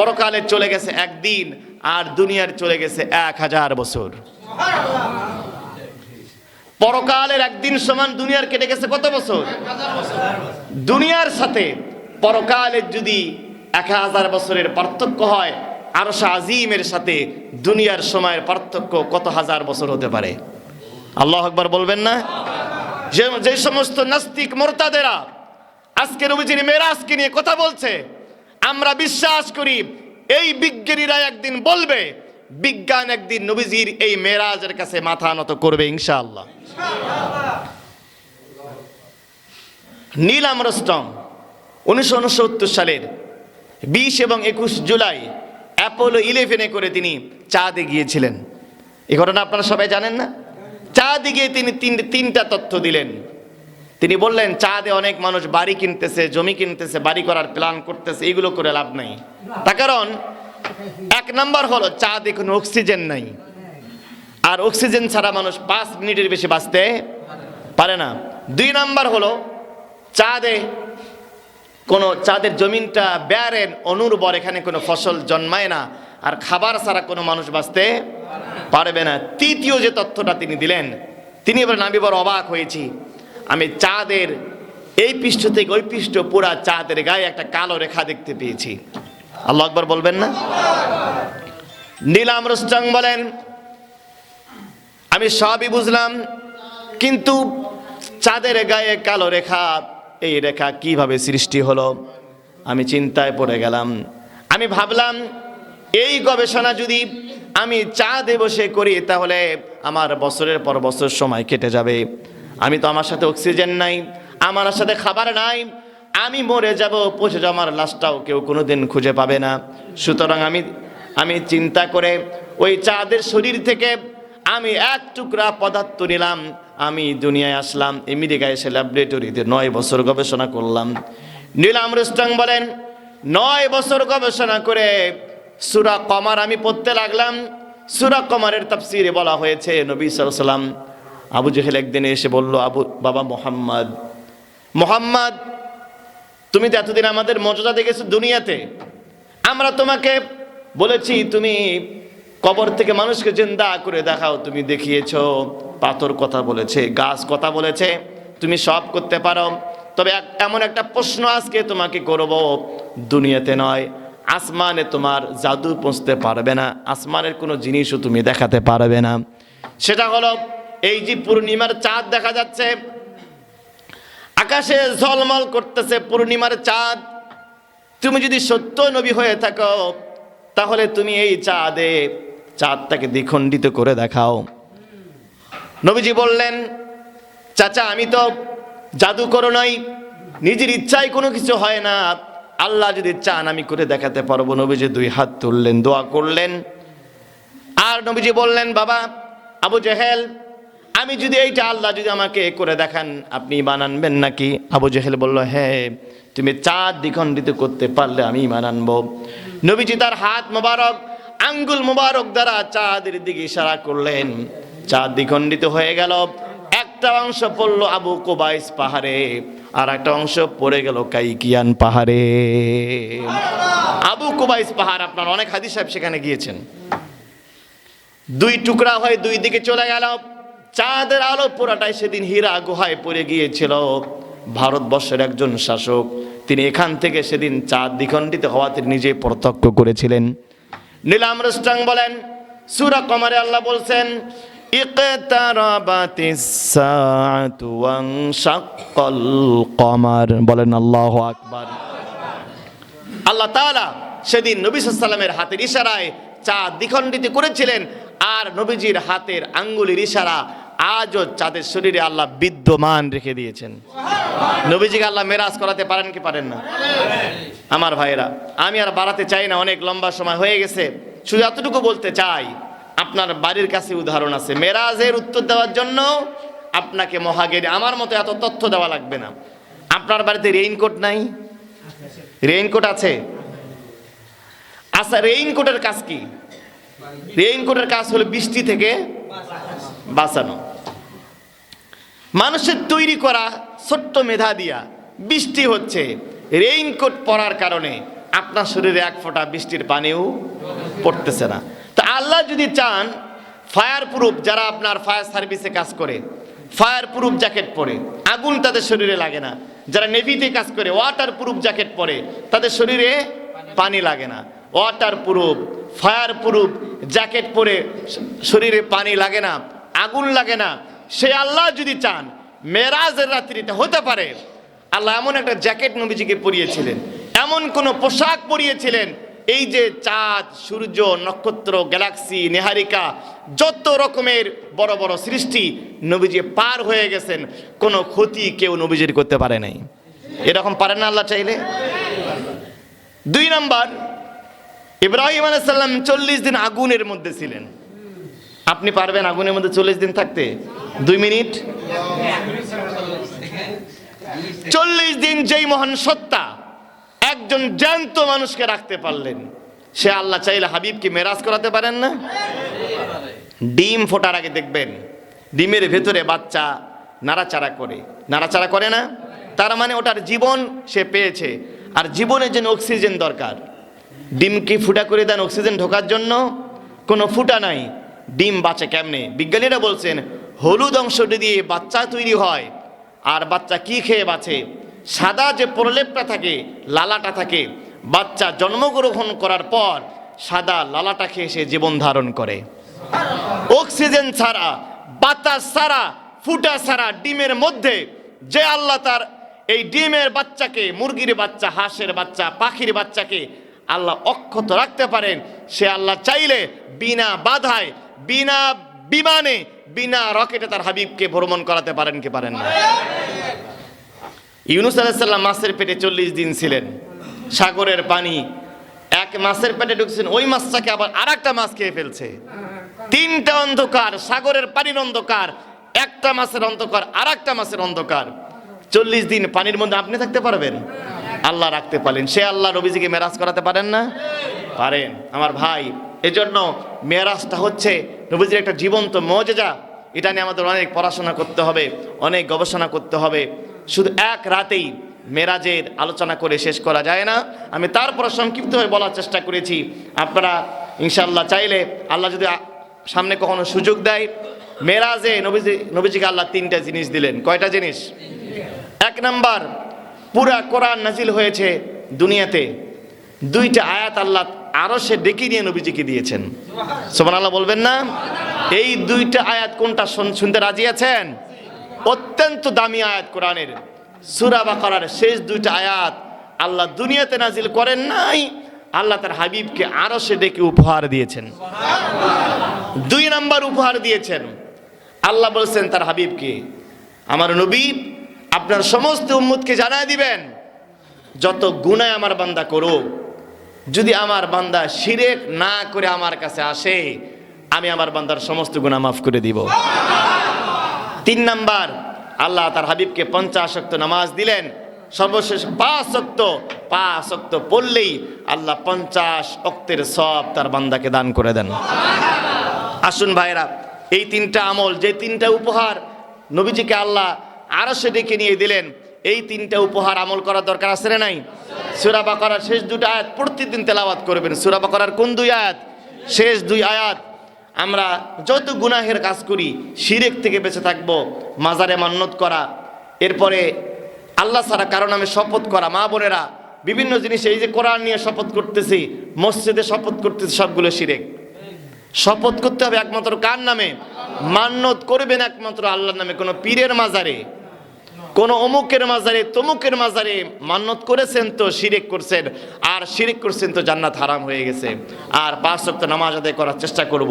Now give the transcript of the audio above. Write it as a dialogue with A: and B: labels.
A: পরকালে চলে গেছে একদিন আর দুনিয়ার চলে গেছে এক হাজার বছর। পরকালের একদিন সমান দুনিয়ার কেটে গেছে কত বছর? দুনিয়ার সাথে পরকালের যদি এক হাজার বছরের পার্থক্য হয়, আরশা আজিমের সাথে দুনিয়ার সময়ের পার্থক্য কত হাজার বছর হতে পারে? আল্লাহ আকবার বলবেন না? যে সমস্ত নাস্তিক মোরতাদেরা আজকে নবীজির আজকে নিয়ে কথা বলছে আমরা বিশ্বাস করি, এই বিজ্ঞানীরা একদিন বলবে, বিজ্ঞান একদিন নবীজির এই মেরাজের কাছে মাথা নত করবে ইনশাআল্লাহ। নীল আমরস্টম উনিশশো উনসত্তর সালের বিশ এবং একুশ জুলাই অ্যাপোলো ইলেভেনে করে তিনি চাঁদে গিয়েছিলেন। এ ঘটনা আপনারা সবাই জানেন না? চাঁদে গিয়ে তিন, তিনটা তথ্য দিলেন। তিনি বললেন, চাঁদে অনেক মানুষ বাড়ি কিনতেছে, জমি কিনতেছে, বাড়ি করার প্ল্যান করতেছে, এগুলো করে লাভ নাই। তার কারণ, এক নাম্বার হলো চাঁদে কোনো অক্সিজেন নাই। আর অক্সিজেন ছাড়া মানুষ পাঁচ মিনিটের বেশি বাঁচতে পারে না। দুই নাম্বার হলো, চাঁদে কোনো, চাঁদের জমিনটা ব্যারেন অনুর্বর, এখানে কোনো ফসল জন্মায় না। আর খাবার ছাড়া কোনো মানুষ বাঁচতে পারবে না। তৃতীয় যে তথ্যটা তিনি দিলেন, তিনি বলেন আমি বড় অবাক হয়েছি। আমি চাঁদের, এই পৃষ্ঠ থেকে ওই পৃষ্ঠ পুরা চাঁদের গায়ে একটা কালো রেখা দেখতে পেয়েছি। আল্লাহ আকবর বলবেন না? নীলাম রুস্টাং বলেন, আমি সবই বুঝলাম, কিন্তু চাঁদের গায়ে কালো রেখা, এই রেখা কীভাবে সৃষ্টি হলো? আমি চিন্তায় পড়ে গেলাম। আমি ভাবলাম, এই গবেষণা যদি আমি চাঁদে বসে করি, তাহলে আমার বছরের পর বছর সময় কেটে যাবে। আমি তো আমার সাথে অক্সিজেন নাই, আমার সাথে খাবার নাই, আমি মরে যাব, পচে যাওয়া আমার লাশটাও কেউ কোনো দিন খুঁজে পাবে না। সুতরাং আমি আমি চিন্তা করে ওই চাঁদের শরীর থেকে আমি এক টুকরা পদার্থ নিলাম, আমি দুনিয়ায় আসলাম, আমেরিকায় এসে ল্যাবরেটরিতে নয় বছর গবেষণা করলাম। নীলাম রুস্টাং বলেন, নয় বছর গবেষণা করে সুরা কমার আমি পড়তে লাগলাম। সুরা কমারের তাফসিরে বলা হয়েছে, নবী সাল্লাম আবু জেহেল একদিন এসে বলল, আবু, বাবা মোহাম্মদ। মোহাম্মদ, তুমি তো এতদিন আমাদের মর্যাদা দেখেছ দুনিয়াতে। আমরা তোমাকে বলেছি, তুমি কবর থেকে মানুষকে জিন্দা করে দেখাও। তুমি দেখিয়েছো, পাথর কথা বলেছে, গাছ কথা বলেছে, তুমি সব করতে পারো। তবে এমন একটা প্রশ্ন আজকে তোমাকে করব, দুনিয়াতে নয়, আসমানে তোমার জাদু পৌঁছতে পারবে না, আসমানের কোনো জিনিসও তুমি দেখাতে পারবে না। সেটা হলো এই যে পূর্ণিমার চাঁদ দেখা যাচ্ছে, আকাশে ঝলমল করতেছে পূর্ণিমার চাঁদ। তুমি যদি সত্য নবী হয়ে থাকো, তাহলে তুমি এই চাঁদে, চাঁদটাকে দ্বিখণ্ডিত করে দেখাও। নবীজি বললেন, চাচা, আমি তো জাদুকর নই, নিজের ইচ্ছায় কোনো কিছু হয় না। আল্লাহ যদি চান, আমি করে দেখাতে পারব। নবীজি দুই হাত তুললেন, দোয়া করলেন। আর নবীজি বললেন, বাবা, আবু জেহেল আমি যদি এইটা আল্লাহ যদি আমাকে করে দেখান, আপনি বানানবেন নাকি? আবু জেহেল বলল হ্যাঁ তুমি চাঁদ দ্বিখণ্ডিত করতে পারলে আমি মানানবো নবীজি তার হাত মোবারক, আঙ্গুল মোবারক দ্বারা চাঁদের দিকে ইশারা করলেন। চাঁদ দ্বিখণ্ডিত হয়ে গেল, একটা অংশ পড়ল আবু কোবাইস পাহাড়ে, আর একটা অংশ পড়ে গেল কাইকিয়ান পাহাড়ে। আবু কোবাইস পাহাড়, আপনার অনেক হাদিস সাহেব সেখানে গিয়েছেন। দুই টুকরা হয়ে দুই দিকে চলে গেল। চাঁদের আলো পুরাটাই সেদিন হীরা গুহায় পড়ে গিয়েছিল। ভারতবর্ষের একজন শাসক, তিনি এখান থেকে সেদিন চাঁদ দ্বিখণ্ডিত হওয়া তিনি নিজে প্রত্যক্ষ করেছিলেন। নীলাম রুস্টাং বলেন, সুরা কমারে আল্লাহ বলছেন বলেন আল্লাহু আকবার। আল্লাহ তাআলা সেদিন নবী সাল্লামের হাতের ইশারায় চাঁদ দ্বিখণ্ডিত করেছিলেন, আর নবীজির হাতের আঙ্গুলির ইশারা আজও চাঁদের শরীরে আল্লাহ বিদ্যমান রেখে দিয়েছেন। নবীজিকে আল্লাহ মেরাজ করাতে পারেন কি পারেন না? আমার ভাইয়েরা, আমি আর বাড়াতে চাই না, অনেক লম্বা সময় হয়ে গেছে। শুধু এতটুকু বলতে চাই, আপনার বাড়ির কাছে উদাহরণ আছে। মেরাজের উত্তর দেওয়ার জন্য আপনাকে মহাগেরি, আমার মতো এত তথ্য দেওয়া লাগবে না। আপনার বাড়িতে রেইনকোট নাই? রেইনকোট আছে? আচ্ছা রেইনকোটের কাজ কি? রেইনকোটের কাজ হলো বৃষ্টি থেকে বাঁচানো। মানুষের তৈরি করা ছোট্ট মেধা দিয়া বৃষ্টি হচ্ছে রেইনকোট পরার কারণে আপনার শরীরে এক ফোঁটা বৃষ্টির পানিও পড়তেছে না। তা আল্লাহ যদি চান ফায়ার প্রুফ যারা আপনার ফায়ার সার্ভিসে কাজ করে ফায়ার প্রুফ জ্যাকেট পরে, আগুন তাদের শরীরে লাগে না। যারা নেভিতে কাজ করে ওয়াটার প্রুফ জ্যাকেট পরে, তাদের শরীরে পানি লাগে না। Water proof fire proof jacket পরে শরীরে পানি লাগে না, আগুন লাগে না। সে আল্লাহ যদি চান, মেরাজের রাত্রিতে হতে পারে। আল্লাহ এমন একটা জ্যাকেট নবীজিকে পরিয়েছিলেন, এমন কোন পোশাক পরিয়েছিলেন, এই যে চাঁদ, সূর্য, নক্ষত্র, গ্যালাক্সি, নেহারিকা, যত রকমের বড় বড় সৃষ্টি নবীজি পার হয়ে গেছেন, কোনো ক্ষতি কেউ নবীজির করতে পারে নাই। এরকম পারে না আল্লাহ চাইলে? দুই নাম্বার, ইব্রাহিম আলাইসাল্লাম চল্লিশ দিন আগুনের মধ্যে ছিলেন। আপনি পারবেন আগুনের মধ্যে চল্লিশ দিন থাকতে। দুই মিনিট। চল্লিশ দিন যেই মহান সত্তা একজন জ্যান্ত মানুষকে রাখতে পারলেন, সে আল্লাহ চাইলে হাবিবকে মেরাজ করাতে পারেন না? ডিম ফোটার আগে দেখবেন, ডিমের ভেতরে বাচ্চা নাড়াচাড়া করে। নাড়াচাড়া করে না? তার মানে ওটার জীবন সে পেয়েছে। আর জীবনের জন্য অক্সিজেন দরকার। ডিম কি ফুটা করে দেন অক্সিজেন ঢোকার জন্য, কোনো ফুটা নাই। ডিম বাঁচে কেমনে? বিজ্ঞানীরা বলছেন, হলুদ অংশটি দিয়ে বাচ্চা তৈরি হয়। আর বাচ্চা কি খেয়ে বাঁচে? সাদা যে প্রলেপটা থাকে, লালাটা থাকে, বাচ্চা জন্মগ্রহণ করার পর সাদা লালাটা খেয়ে সে জীবন ধারণ করে। অক্সিজেন ছাড়া বাতাস ছাড়া, ফুটা ছাড়া ডিমের মধ্যে যে আল্লাহ তার এই ডিমের বাচ্চাকে, মুরগির বাচ্চা, হাঁসের বাচ্চা, পাখির বাচ্চাকে আল্লাহ অক্ষত রাখতে পারেন, সে আল্লাহ চাইলে বিনা বাধায় বিনা বিমানে, বিনা রকেটে তার হাবিবকে ভ্রমণ করাতে পারেন কি পারেন না? ইউনুস আলাইসাল্লাম মাছের পেটে চল্লিশ দিন ছিলেন। সাগরের পানি এক মাছের পেটে ঢুকছেন, ওই মাছটাকে আবার আর একটা মাছ খেয়ে ফেলছে। তিনটা অন্ধকার, সাগরের পানির অন্ধকার, একটা মাছের অন্ধকার আর একটা মাছের অন্ধকার। চল্লিশ দিন পানির মধ্যে আপনি থাকতে পারবেন? আল্লাহ রাখতে পারেন সে আল্লাহ রবিজিকে মেরাজ করাতে পারেন না? পারেন। আমার ভাই এজন্য মেরাজটা হচ্ছে নবীজির একটা জীবন্ত মজেজা। এটা নিয়ে আমাদের অনেক পড়াশোনা করতে হবে, অনেক গবেষণা করতে হবে। শুধু এক রাতেই মেরাজের আলোচনা করে শেষ করা যায় না। আমি তারপর সংক্ষিপ্তভাবে বলার চেষ্টা করেছি। আপনারা ইনশাল্লাহ চাইলে আল্লাহ যদি সামনে কখনো সুযোগ দেয় মেরাজে নবীজি, নবীজিকে আল্লাহ তিনটা জিনিস দিলেন। কয়টা জিনিস? এক নাম্বার, পুরা কোরআন নাজিল হয়েছে দুনিয়াতে। দুইটা আয়াত আল্লাহ আরও সে ডেকে নিয়ে নবীজিকে দিয়েছেন। সোমান আল্লাহ বলবেন না? এই দুইটা আয়াত কোনটা শুন- শুনতে রাজি আছেন? অত্যন্ত দামি আয়াত কোরআনের। সুরা বাকারার শেষ দুইটা আয়াত আল্লাহ দুনিয়াতে নাজিল করেন নাই, আল্লাহ তার হাবিবকে আরও সে ডেকে উপহার দিয়েছেন। দুই নাম্বার উপহার দিয়েছেন। আল্লাহ বলছেন তার হাবিবকে, আমার নবী, আপনার সমস্ত উম্মতকে জানায় দিবেন, যত গুনায় আমার বান্দা করুক যদি আমার বান্দা শিরেক না করে আমার কাছে আসে, আমি আমার বান্দার সমস্ত গুণা মাফ করে দিব। তিন নাম্বার, আল্লাহ তার হাবিবকে পঞ্চাশ শক্ত নামাজ দিলেন। সর্বশেষ পাঁচ শক্ত পাঁচ শক্ত পড়লেই আল্লাহ পঞ্চাশ অক্তের সব তার বান্দাকে দান করে দেন। আসুন ভাইরা, এই তিনটা আমল, যে তিনটা উপহার নবীজিকে আল্লাহ আরও সে ডেকে নিয়ে দিলেন এই তিনটা উপহার আমল করার দরকার আছে নাই? সুরা বাকারার শেষ দুটো আয়াত প্রতিদিন তেলাওয়াত করবেন। সুরা বাকারার কোন দুই আয়াত? শেষ দুই আয়াত। আমরা যত গুনাহের কাজ করি, শিরেক থেকে বেঁচে থাকব, মাজারে মান্নত করা, এরপরে আল্লাহ ছাড়া কারও নামে শপথ করা, মা বোনেরা, বিভিন্ন জিনিস, এই যে কোরআন নিয়ে শপথ করতেছি, মসজিদে শপথ করতেছি, সবগুলো শিরেক। শপথ করতে হবে একমাত্র কার নামে? মান্নত করবেন একমাত্র আল্লাহর নামে, কোনো পীরের মাজারে। কোন অমুকের মাজারে তমুকের মাজারে মান্যত করেছেন তো শিরেক করছেন, আর শিরেক করছেন তো জান্নাত হারাম হয়ে গেছে। আর পাঁচ সপ্তাহ নামাজ আদায় করার চেষ্টা করব।